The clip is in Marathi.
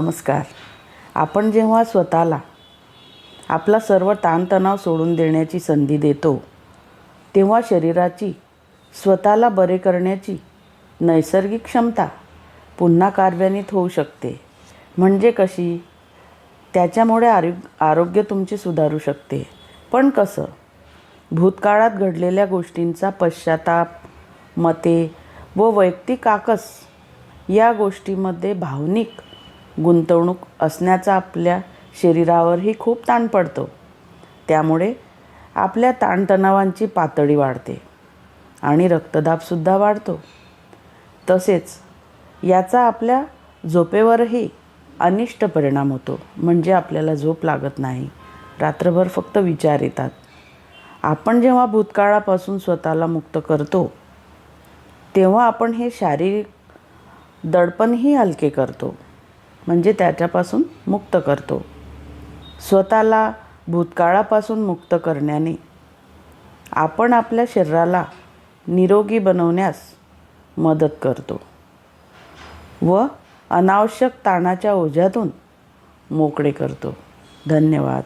नमस्कार. आपण जेव्हा स्वतःला आपला सर्व ताणतणाव सोडून देण्याची संधी देतो तेव्हा शरीराची स्वतःला बरे करण्याची नैसर्गिक क्षमता पुन्हा कार्यान्वित होऊ शकते. म्हणजे कशी? त्याच्यामुळे आरोग्य आरोग्य तुमचे सुधारू शकते. पण कसं? भूतकाळात घडलेल्या गोष्टींचा पश्चाताप मते व वैयक्तिक आकस या गोष्टीमध्ये भावनिक गुंतवणूक असण्याचा आपल्या शरीरावरही खूप ताण पडतो. त्यामुळे आपल्या ताणतणावांची पातळी वाढते आणि रक्तदाबसुद्धा वाढतो. तसेच याचा आपल्या झोपेवरही अनिष्ट परिणाम होतो. म्हणजे आपल्याला झोप लागत नाही. रात्रभर फक्त विचार येतात. आपण जेव्हा भूतकाळापासून स्वतःला मुक्त करतो तेव्हा आपण हे शारीरिक दडपणही हलके करतो. म्हणजे त्याच्यापासून मुक्त करतो. स्वतःला भूतकाळापासून मुक्त करण्याने आपण आपल्या शरीराला निरोगी बनवण्यास मदत करतो व अनावश्यक ताणाच्या ओझ्यातून मोकळे करतो. धन्यवाद.